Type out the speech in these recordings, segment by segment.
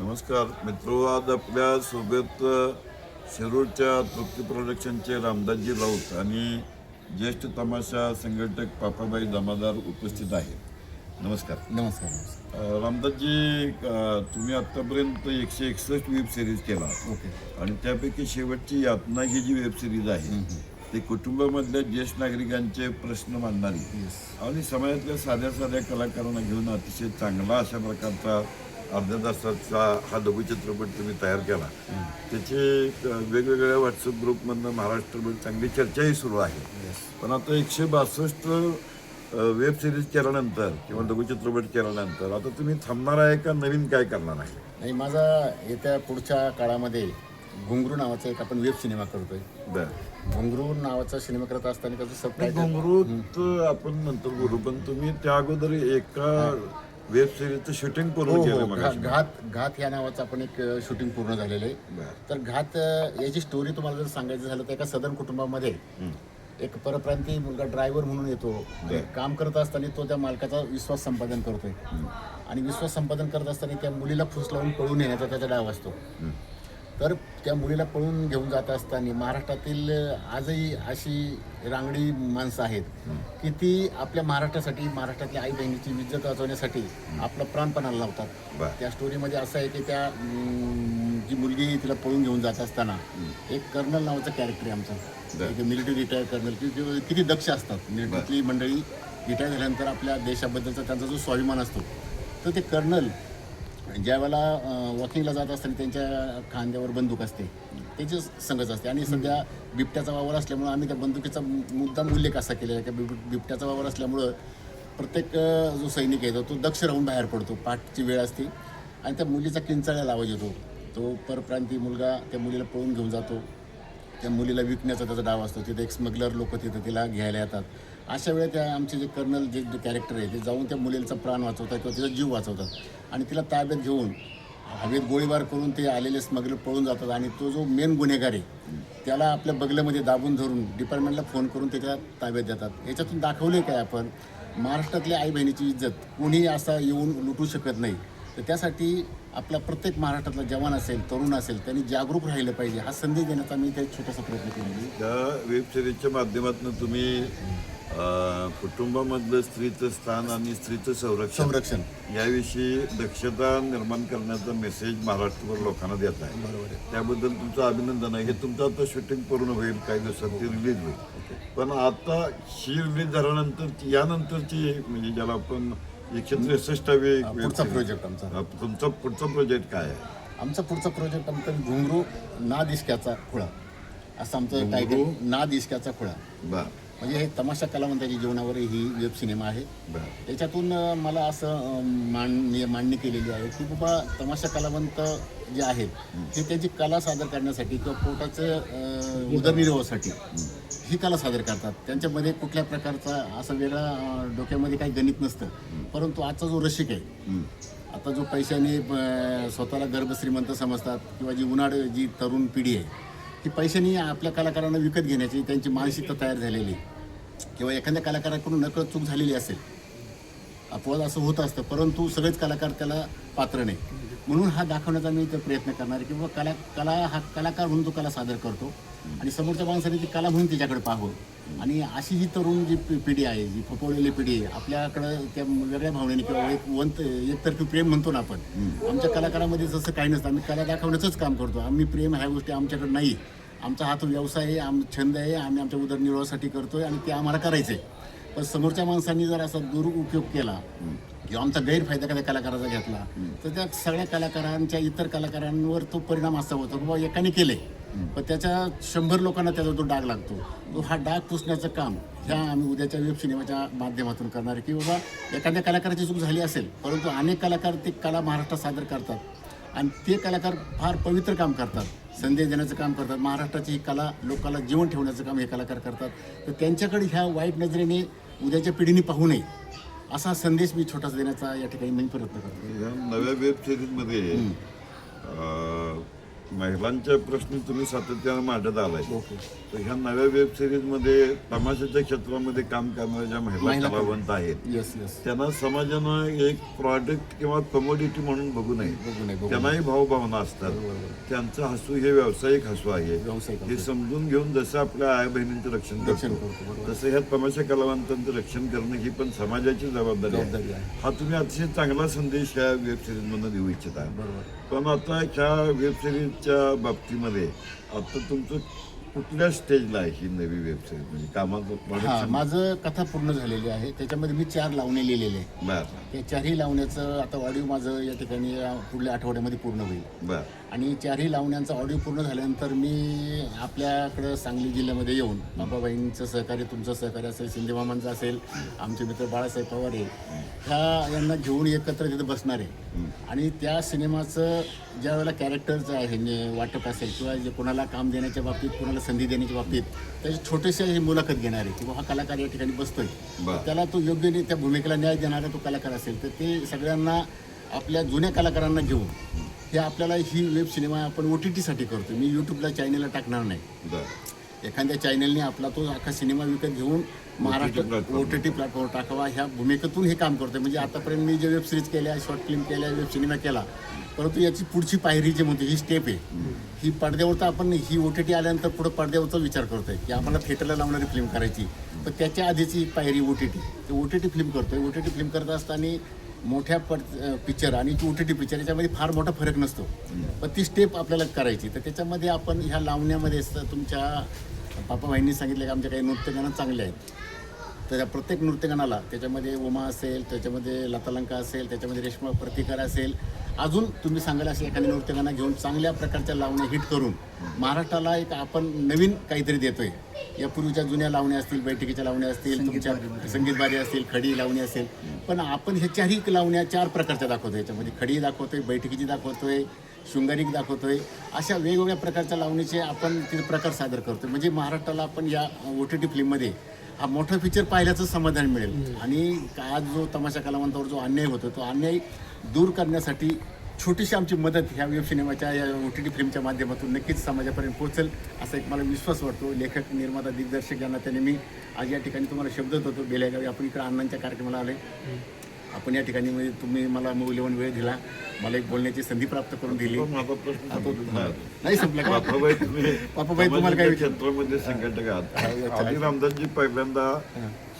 नमस्कार. मित्र आज आपल्यासोबत शिरूरच्या तृप्ती प्रोडक्शनचे रामदासजी राऊत आणि ज्येष्ठ तमाशा संघटक पापाबाई जमादार उपस्थित आहेत. नमस्कार. नमस्कार रामदासजी तुम्ही आत्तापर्यंत एकशे एकसष्ट वेब सिरीज केला. ओके. आणि त्यापैकी शेवटची यातना ही जी वेब सिरीज आहे ते कुटुंबामधल्या ज्येष्ठ नागरिकांचे प्रश्न मांडणारी. आणि समाजातल्या साध्या साध्या कलाकारांना घेऊन अतिशय चांगला अशा प्रकारचा अर्ध्या तासाचा हा लघु चित्रपट तुम्ही तयार केला. त्याचे वेगवेगळ्या व्हॉट्सअप ग्रुपमधनं महाराष्ट्रभर चांगली चर्चाही सुरू आहे. पण आता एकशे बासष्ट वेब सिरीज केल्यानंतर किंवा लघु चित्रपट केल्यानंतर आता तुम्ही थांबणार आहे का? नवीन काय करणार आहे? आणि माझा येत्या पुढच्या काळामध्ये घुंगरू नावाचा एक आपण वेब सिनेमा करतोय. बरं. घुंगरू नावाचा सिनेमा करत असताना त्याचं सबटायटल घुंगरूत आपण नंतर बोलू पण तुम्ही त्या अगोदर एका वेब सिरीजचं शूटिंग पूर्ण केलं मग हो, घात घात या नावाचं आपण एक शूटिंग पूर्ण झालेलं आहे. तर घात अ, याची स्टोरी तुम्हाला जर सांगायचं झालं तर एका सदन कुटुंबामध्ये एक परप्रांतीय मुलगा ड्रायव्हर म्हणून येतो. आणि काम करत असताना तो त्या मालकाचा विश्वास संपादन करतोय. आणि विश्वास संपादन करत असताना त्या मुलीला फुस लावून पळून येण्याचा त्याचा डाव असतो. तर त्या मुलीला पळून घेऊन जात असताना महाराष्ट्रातील आजही अशी रांगडी माणसं आहेत की ती आपल्या महाराष्ट्रासाठी महाराष्ट्रातल्या आई बहिणीची इज्जत वाचवण्यासाठी आपला प्राणपणाला लावतात. त्या स्टोरीमध्ये असं आहे की त्या जी मुलगी तिला पळून घेऊन जात असताना एक कर्नल नावाचं कॅरेक्टर आहे आमचं. मिलिटरी रिटायर कर्नल की किती दक्ष असतात. मिलिटरीतली मंडळी रिटायर झाल्यानंतर आपल्या देशाबद्दलचा त्यांचा जो स्वाभिमान असतो तर ते कर्नल ज्या वेळेला वॉकिंगला जात असताना त्यांच्या खांद्यावर बंदूक असते त्याची संगत असते. आणि सध्या बिबट्याचा वावर असल्यामुळं आम्ही त्या बंदुकीचा मुद्दाम उल्लेख असा केलेला आहे? की बिब- बिबट्याचा वावर असल्यामुळं प्रत्येक जो सैनिक येतो तो दक्ष राहून बाहेर पडतो. पाठची वेळ असते आणि त्या मुलीचा किंचाळ्याला आवाज येतो. तो परप्रांती मुलगा त्या मुलीला पळून घेऊन जातो. त्या मुलीला विकण्याचा त्याचा डाव असतो. तिथे एक स्मगलर लोक तिथं तिला घ्यायला येतात. अशा वेळेला त्या आमचे जे कर्नल जे जे कॅरेक्टर आहे ते जाऊन त्या मुलीचा प्राण वाचवतात किंवा तिचा जीव वाचवतात. आणि तिला ताब्यात घेऊन हवेत गोळीबार करून ते आलेले स्मगलर पळून जातात. आणि तो जो मेन गुन्हेगार आहे त्याला आपल्या बगल्यामध्ये दाबून धरून डिपार्टमेंटला फोन करून त्याच्या ताब्यात देतात. याच्यातून दाखवले काय आपण? महाराष्ट्रातल्या आई बहिणीची इज्जत कोणी असा येऊन लुटू शकत नाही. तर त्यासाठी आपला प्रत्येक महाराष्ट्रातला जवान असेल तरुण असेल त्यांनी जागरूक राहिलं पाहिजे. हा संदेश देण्याचा मी काही छोटासा प्रयत्न केला आहे. त्या माध्यमातून तुम्ही कुटुंबामधलं स्त्रीचं स्थान आणि स्त्रीचं संरक्षण संरक्षण. याविषयी दक्षता निर्माण करण्याचा मेसेज महाराष्ट्रभर लोकांना देत आहे. बरोबर आहे. त्याबद्दल तुमचं अभिनंदन आहे. हे तुमचं आता शूटिंग पूर्ण होईल. काही दिवसात ती रिलीज होईल पण आता ही रिलीज झाल्यानंतर यानंतरची म्हणजे ज्याला आपण एकशे त्रेसष्टावी पुढचा प्रोजेक्ट आमचा. तुमचा पुढचा प्रोजेक्ट काय आहे? आमचा पुढचा प्रोजेक्ट आमचा घुंगरू नाद इश्क्याचा खुळा. असं आमचं टायटल नाद इश्क्याचा खुळा. बर. म्हणजे हे तमाशा कलावंताच्या जीवनावर ही वेब सिनेमा आहे. बर. याच्यातून अ, मला असं अ, मांडणी केलेली आहे की बाबा तमाशा कलावंत जे आहेत हे त्यांची कला सादर करण्यासाठी किंवा पोटाचं उदरनिर्वाहासाठी ही कला सादर करतात. त्यांच्यामध्ये कुठल्या प्रकारचा असं वेगळा डोक्यामध्ये काही गणित नसतं. परंतु आजचा जो रसिक आहे आता जो पैशाने स्वतःला गर्भश्रीमंत समजतात किंवा जी उन्हाळ जी तरुण पिढी आहे की पैशाने आपल्या कलाकारांना विकत घेण्याची त्यांची मानसिकता तयार झालेली आहे. किंवा एखाद्या कलाकाराकडून नकळत चूक झालेली असेल अपवाद असं होत असतं परंतु सगळेच कलाकार त्याला पात्र नाही. म्हणून हा दाखवण्याचा मी तर प्रयत्न करणार आहे किंवा कला कला हा कलाकार म्हणून तो कला सादर करतो. आणि समोरच्या माणसाने ती कला म्हणून त्याच्याकडे पाहावं. आणि अशी जी तरुण जी पि- पिढी आहे जी फपवलेली पिढी आहे आपल्याकडं त्या वेगळ्या भावनेने किंवा एक वंत एकतर्फी प्रेम म्हणतो ना आपण आमच्या कलाकारामध्ये जसं काही नसतं. आम्ही कला दाखवण्याचंच काम करतो. आम्ही प्रेम ह्या गोष्टी आमच्याकडे नाही. आमचा हा तो व्यवसाय आहे आम छंद आहे आम्ही आमच्या उदरनिर्वाहासाठी करतोय आणि ते आम्हाला करायचं आहे पण समोरच्या माणसांनी जर असा दुरुपयोग केला किंवा आमचा गैरफायदा एखाद्या कलाकाराचा घेतला तर त्या सगळ्या कलाकारांच्या इतर कलाकारांवर तो परिणाम असा होतो की बाबा एकाने केले. पण त्याच्या शंभर लोकांना त्याचा तो डाग लागतो. तो हा डाग पुसण्याचं काम ह्या आम्ही उद्याच्या वेब सिनेमाच्या माध्यमातून करणार आहे की बाबा एखाद्या कलाकाराची चूक झाली असेल परंतु अनेक कलाकार ते कला महाराष्ट्रात सादर करतात. आणि ते कलाकार फार पवित्र काम करतात संदेश देण्याचं काम करतात. महाराष्ट्राची ही कला लोकांना जीवन ठेवण्याचं काम हे कलाकार करतात. तर त्यांच्याकडे ह्या वाईट नजरेने उद्याच्या पिढीने पाहू नये. असा संदेश मी छोटासा देण्याचा या ठिकाणी मी प्रयत्न करतो. नव्या वेब सिरीजमध्ये अं, महिलांचे प्रश्न तुम्ही सातत्यानं मांडत आलाय. तर ह्या नव्या वेब सिरीजमध्ये तमाशाच्या क्षेत्रामध्ये काम करणाऱ्या ज्या महिला कलावंत आहेत त्यांना समाजानं एक प्रॉडक्ट किंवा कमोडिटी म्हणून बघू नये. त्यांनाही भावभावना असतात. त्यांचं हसू हे व्यावसायिक हसू आहे. हे समजून घेऊन जसं आपल्या आई बहिणींचं रक्षण करतो तसं ह्या तमाशा कलावंतांचं रक्षण करणं ही पण समाजाची जबाबदारी आहे. हा तुम्ही अतिशय चांगला संदेश ह्या वेब सिरीजमधून देऊ इच्छिता. बरोबर. पण आता ह्या वेब सिरीजच्या बाबतीमध्ये आता तुमचं कुठल्या स्टेजला आहे ही नवी वेब सिरीज म्हणजे कामाचं हा माझं कथा पूर्ण झालेली आहे. त्याच्यामध्ये मी चार लावणे लिहिलेले आहे बर. त्या चारही लावण्याचं आता ऑडिओ माझं या ठिकाणी या पुढल्या आठवड्यामध्ये पूर्ण होईल. बर. आणि चारही लावण्यांचा ऑडिओ पूर्ण झाल्यानंतर मी आपल्याकडं सांगली जिल्ह्यामध्ये येऊन बाबाबाईंचं सहकार्य तुमचं सहकार्य असेल शिंदेमामांचं असेल आमचे मित्र बाळासाहेब पवार आहे ह्या यांना घेऊन एकत्र तिथे बसणार आहे. आणि त्या सिनेमाचं ज्या वेळेला कॅरेक्टरचं आहे म्हणजे वाटप असेल किंवा जे कोणाला काम देण्याच्या बाबतीत कोणाला संधी देण्याच्या बाबतीत त्याची छोटीशी ही मुलाखत घेणार आहे किंवा हा कलाकार या ठिकाणी बसतोय. त्याला तो योग्य त्या भूमिकेला न्याय देणारा तो कलाकार असेल तर ते सगळ्यांना आपल्या जुन्या कलाकारांना घेऊन हे आपल्याला ही वेब सिनेमा आपण ओ टी टीसाठी करतो मी यूट्यूबला चॅनलला टाकणार नाही. एखाद्या चॅनलने आपला तो अख्खा सिनेमा विकत घेऊन Maharashtra. O T T platform टाकावा ह्या भूमिकेतून हे काम करतोय. म्हणजे आतापर्यंत मी जे वेब सिरीज केल्या शॉर्ट फिल्म केल्या वेब सिनेमा केला परंतु याची पुढची पायरी जी म्हणते ही स्टेप आहे. ही पडद्यावर तर आपण ही ओ टी टी आल्यानंतर पुढे पडद्यावरचा विचार करतोय की आम्हाला थिएटरला लावणारी फिल्म करायची. तर त्याच्या आधीची एक पायरी O T T O T T film करतोय. ओ टी टी फिल्म करत असताना मोठ्या पड पिक्चर आणि ओ टी टी पिक्चर याच्यामध्ये फार मोठा फरक नसतो. पण ती स्टेप आपल्याला करायची. तर त्याच्यामध्ये आपण ह्या लावण्यामध्ये तुमच्या पापाबाईंनी सांगितलं की आमच्या काही नृत्यगानं चांगले आहेत. तर त्या प्रत्येक नृत्यगानाला त्याच्यामध्ये उमा असेल त्याच्यामध्ये लतालंका असेल त्याच्यामध्ये रेश्मा प्रतिकार असेल अजून तुम्ही सांगाल असे एखाद्या नृत्यगाना घेऊन चांगल्या प्रकारच्या लावण्या हिट करून महाराष्ट्राला एक आपण नवीन काहीतरी देतोय. यापूर्वीच्या जुन्या लावण्या असतील बैठकीच्या लावण्या असतील तुमच्या संगीतबारी असतील खडी लावणी असेल पण आपण हे चारही लावण्या चार प्रकारच्या दाखवतोय. याच्यामध्ये खडी दाखवतोय बैठकीची दाखवतोय शृंगारिक दाखवतोय अशा वेगवेगळ्या प्रकारच्या लावणीचे आपण ते प्रकार सादर करतोय. म्हणजे महाराष्ट्राला आपण या ओ टी टी फिल्ममध्ये हा मोठा पिक्चर पाहिल्याचं समाधान मिळेल. आणि आज जो तमाशा कलावंतावर जो अन्याय होतो तो अन्याय दूर करण्यासाठी छोटीशी आमची मदत ह्या वेब सिनेमाच्या या ओ टी टी फिल्मच्या माध्यमातून नक्कीच समाजापर्यंत पोहोचेल असा एक मला विश्वास वाटतो. लेखक निर्माता दिग्दर्शक यांना त्याने मी आज या ठिकाणी तुम्हाला शब्द होतो बेलेगावी आपण इकडे अण्णांच्या कार्यक्रमाला आले आपण या ठिकाणी म्हणजे तुम्ही मला मौल्यवान वेळ दिला. मला एक बोलण्याची संधी प्राप्त करून दिली. नाही संपलं का? बापाबाई तुम्ही बापाबाई, तुम्हाला काय सामाजिक क्षेत्रामध्ये संघटक आहात आधी रामदासजी पहिल्यांदा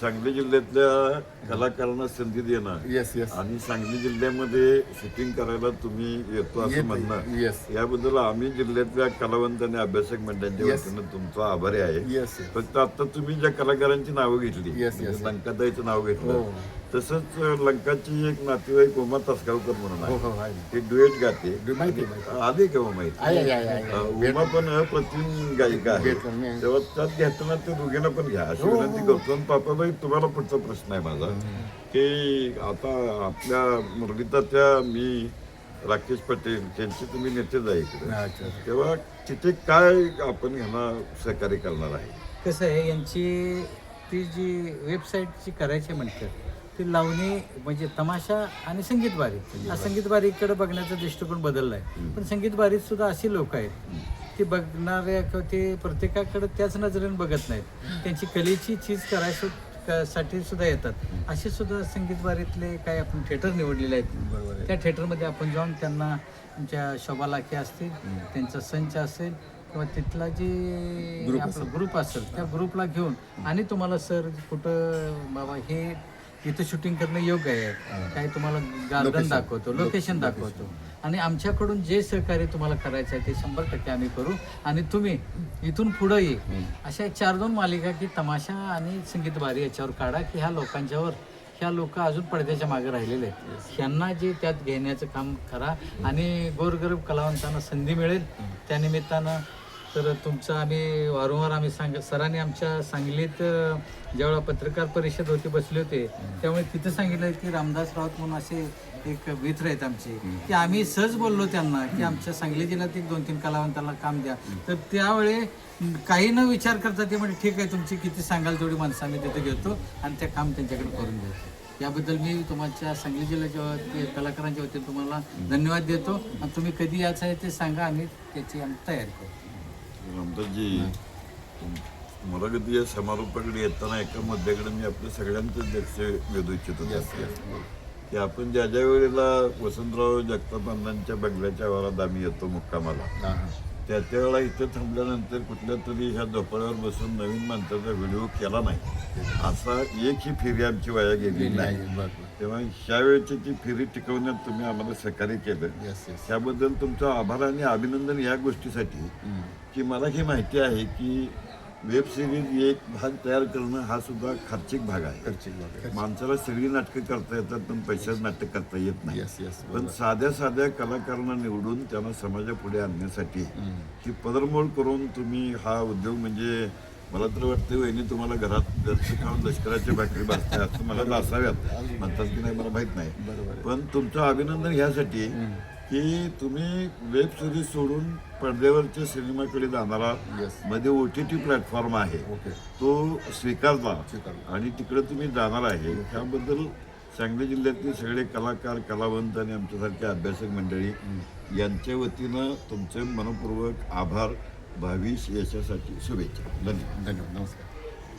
सांगली जिल्ह्यातल्या कलाकारांना संधी देणं येस येस आणि सांगली जिल्ह्यामध्ये शूटिंग करायला तुम्ही येतो असं म्हणणं येस याबद्दल आम्ही जिल्ह्यातल्या कलावंत आणि अभ्यासक मंडळांच्या. वतीनं तुमचा आभारी आहे. येस फक्त आता तुम्ही ज्या कलाकारांची नावं घेतली म्हणजे. लंकाताईचं नाव घेतलं हो. तसंच लंकाची एक नातेवाईक उमा तसगावकर म्हणून हो आहे. हो आहे ते डुएट गाते. माहिती आहे, माहिती आधी केव्हा माहिती? आहे आहे आहे, आहे. अं, उमा पण अप्रतिम गायिका आहे. भेटलं. तेव्हा त्यात घेताना ते दोघींना पण घ्या. अशी हो, विनंती करतो आणि पापाबाई तुम्हाला पुढचा प्रश्न आहे माझा. की आता आपल्या मुरलीता त्या मी राकेश पटेल त्यांचे तुम्ही नेतेच आहे इकडे. अच्छा तेव्हा तिथे काय आपण ह्यांना सहकार्य करणार आहे? कसं आहे यांची ती जी वेबसाईटची करायची म्हणतात ती लावणी म्हणजे तमाशा आणि संगीत बारी हा संगीत बारीकडे बघण्याचा दृष्टिकोन बदलला आहे पण संगीत बारीत सुद्धा अशी लोक आहेत ती बघणाऱ्या किंवा ते प्रत्येकाकडे त्याच नजरेने बघत नाहीत. त्यांची कलेची चीज करायचं साठी सुद्धा येतात. असे सुद्धा संगीत बारीतले काही आपण थिएटर निवडलेले आहेत. त्या थिएटरमध्ये आपण जाऊन त्यांना आमच्या शोभा लाखे असतील त्यांचा संच असेल किंवा तिथला जे आपला ग्रुप असेल त्या ग्रुपला घेऊन आणि तुम्हाला सर कुठं बाबा हे इथं शूटिंग करणं योग्य आहे. काय तुम्हाला गार्डन दाखवतो लोकेशन दाखवतो. आणि आमच्याकडून जे सहकार्य तुम्हाला करायचं आहे ते शंभर टक्के आम्ही करू. आणि तुम्ही इथून पुढं ये. अशा चार दोन मालिका की तमाशा आणि संगीत बारी याच्यावर काढा की ह्या लोकांच्यावर ह्या लोक अजून पडद्याच्या मागे राहिलेले आहेत. ह्यांना जे त्यात घेण्याचं काम करा. आणि गोरगरीब कलावंतांना संधी मिळेल. त्या निमित्तानं तर तुमचं आम्ही वारंवार आम्ही सांग सरांनी आमच्या सांगलीत ज्यावेळा पत्रकार परिषद होती बसले होते त्यामुळे तिथं सांगितलं की रामदास राऊत म्हणून असे एक मित्र आहेत आमचे. की आम्ही सहज बोललो त्यांना की आमच्या सांगली जिल्ह्यात एक दोन तीन कलावंतांना काम द्या. तर त्यावेळी काही न विचार करता ते म्हणजे ठीक आहे तुमची किती सांगाल तेवढी माणसं आम्ही तिथे घेतो आणि ते काम त्यांच्याकडे करून देतो. याबद्दल मी तुमच्या सांगली जिल्ह्याच्या कलाकारांच्या वतीने तुम्हाला धन्यवाद देतो. आणि तुम्ही कधी याचं आहे ते सांगा आम्ही त्याची आम्ही तयारी करू रामदासजी मला कधी या समारोपाकडे येताना एका मुद्द्याकडे मी आपल्या सगळ्यांचंच लक्ष वेधू इच्छितो की आपण ज्या ज्या वेळेला वसंतराव जगताप अण्णांच्या बंगल्याच्या आवारात आम्ही येतो मुक्कामाला. त्या त्यावेळेला इथं थांबल्यानंतर कुठल्या तरी ह्या झोपाळ्यावर बसून नवीन माणसाचा व्हिडिओ केला नाही. असा एकही फेरी आमची वाया गेली नाही. तेव्हा ह्या वेळची ती फेरी टिकवण्यात तुम्ही आम्हाला सहकार्य केलं. त्याबद्दल तुमचं आभार आणि अभिनंदन या गोष्टीसाठी की मला ही माहिती आहे की वेब सिरीज एक भाग तयार करणं हा सुद्धा खर्चिक भाग आहे. खर्चिक भाग आहे. माणसाला सगळी नाटकं करता येतात पण पैशाचं नाटक करता येत नाही. पण साध्या साध्या कलाकारांना निवडून त्यांना समाजापुढे आणण्यासाठी ही पदरमोड करून तुम्ही हा उद्योग म्हणजे मला तर वाटतं वहिनी तुम्हाला घरात घरचं खाऊन लष्कराच्या भाकरी भाजते असं मला नसाव्यात म्हणतात की नाही मला माहीत नाही. पण तुमचं अभिनंदन ह्यासाठी की तुम्ही वेब सिरीज सोडून पडद्यावरच्या सिनेमाकडे जाणारा. मध्ये ओ टी टी प्लॅटफॉर्म आहे. ओके. तो स्वीकारला स्वीकारला. आणि तिकडे तुम्ही जाणार आहे. त्याबद्दल सांगली जिल्ह्यातले सगळे कलाकार कलावंत आणि आमच्यासारखे अभ्यासक मंडळी यांच्या वतीनं तुमचे मनपूर्वक आभार. बावीस यशासाठी शुभेच्छा. धन्यवाद. धन्यवाद. नमस्कार.